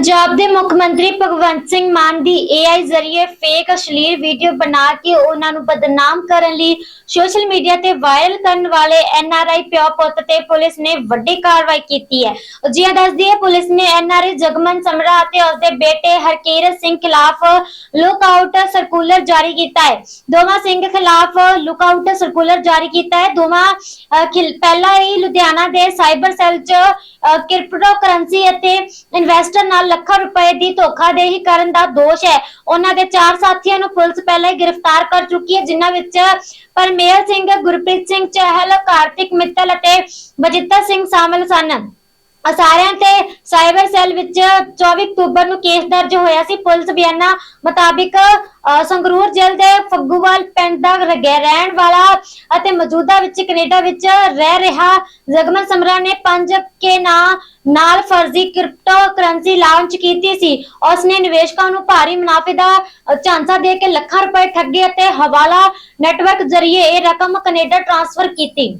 ਪੰਜਾਬ ਦੇ ਮੁੱਖ ਮੰਤਰੀ ਭਗਵੰਤ ਸਿੰਘ ਮਾਨ ਦੀ AI ਜ਼ਰੀਏ ਫੇਕ ਅਸ਼ਲੀਲ ਵੀਡੀਓ ਬਣਾ ਕੇ ਉਹਨਾਂ ਨੂੰ ਬਦਨਾਮ ਕਰਨ ਲਈ ਸੋਸ਼ਲ ਮੀਡੀਆ ਤੇ ਵਾਇਰਲ ਕਰਨ ਵਾਲੇ ਐਨਆਰਆਈ ਪਿਓ ਪੁੱਤ ਤੇ ਪੁਲਿਸ ਨੇ ਵੱਡੀ ਕਾਰਵਾਈ ਕੀਤੀ ਹੈ। ਜਿਆ ਦੱਸਦੀ ਹੈ, ਪੁਲਿਸ ਨੇ ਐਨਆਰਆਈ ਜਗਮਨ ਸਮਰਾ ਅਤੇ ਉਸਦੇ ਬੇਟੇ ਹਰਕੀਰਤ ਸਿੰਘ ਖਿਲਾਫ ਲੁੱਕਆਊਟ ਸਰਕੂਲਰ ਜਾਰੀ ਕੀਤਾ ਹੈ। ਦੋਵਾਂ ਸਿੰਘ ਖਿਲਾਫ ਲੁੱਕਆਊਟ ਸਰਕੂਲਰ ਜਾਰੀ ਕੀਤਾ ਹੈ। ਦੋਵਾਂ ਖਿਲ- ਪਹਿਲਾਂ ਹੀ ਲੁਧਿਆਣਾ ਦੇ ਸਾਈਬਰ ਸੈੱਲ 'ਚ ਕ੍ਰਿਪਟੋ ਕਰੰਸੀ ਅਤੇ ਇਨਵੈਸਟਰ ਨਾਲ ਲੱਖਾਂ ਰੁਪਏ ਦੀ ਧੋਖਾਦੇਹੀ ਕਰਨ ਦਾ ਦੋਸ਼ ਹੈ। ਉਹਨਾਂ ਦੇ ਚਾਰ ਸਾਥੀਆਂ ਨੂੰ ਪੁਲਿਸ ਪਹਿਲਾਂ ਹੀ ਗ੍ਰਿਫਤਾਰ ਕਰ ਚੁੱਕੀ ਹੈ, ਜਿਨ੍ਹਾਂ ਵਿੱਚ ਪਰਮੇਲ ਸਿੰਘ, ਗੁਰਪ੍ਰੀਤ ਸਿੰਘ ਚਹਿਲ, ਕਾਰਤਿਕ ਮਿੱਤਲ ਅਤੇ ਬਜਿੱਤਰ ਸਿੰਘ ਸ਼ਾਮਲ ਸਨ। ਆ ਸਾਰਿਆਂ ਤੇ ਸਾਈਬਰ ਸੈੱਲ ਵਿੱਚ 24 ਅਕਤੂਬਰ ਨੂੰ ਕੇਸ ਦਰਜ ਹੋਇਆ ਸੀ। ਪੁਲਿਸ ਬਿਆਨਾਂ ਮੁਤਾਬਿਕ ਸੰਗਰੂਰ ਜੇਲ੍ਹ ਦੇ ਫੱਗੂਵਾਲ ਪਿੰਡ ਦਾ ਰਹਿ- ਰਹਿਣ ਵਾਲਾ ਅਤੇ ਮੌਜੂਦਾ ਵਿੱਚ ਕੈਨੇਡਾ ਵਿੱਚ ਰਹਿ ਰਿਹਾ ਜਗਮਨ ਸਮਰਾ ਨੇ ਪੰਜ ਕੇ ਨਾਂ, ਨਾਲ ਫਰਜ਼ੀ ਕ੍ਰਿਪਟੋ ਕਰੰਸੀ ਲਾਂਚ ਕੀਤੀ ਸੀ। ਉਸ ਨੇ ਨਿਵੇਸ਼ਕਾਂ ਨੂੰ ਭਾਰੀ ਮੁਨਾਫੇ ਦਾ ਝਾਂਸਾ ਦੇ ਕੇ ਲੱਖਾਂ ਰੁਪਏ ਠੱਗੇ ਅਤੇ ਹਵਾਲਾ ਨੈਟਵਰਕ ਜ਼ਰੀਏ ਇਹ ਰਕਮ ਕੈਨੇਡਾ ਟ੍ਰਾਂਸਫਰ ਕੀਤੀ।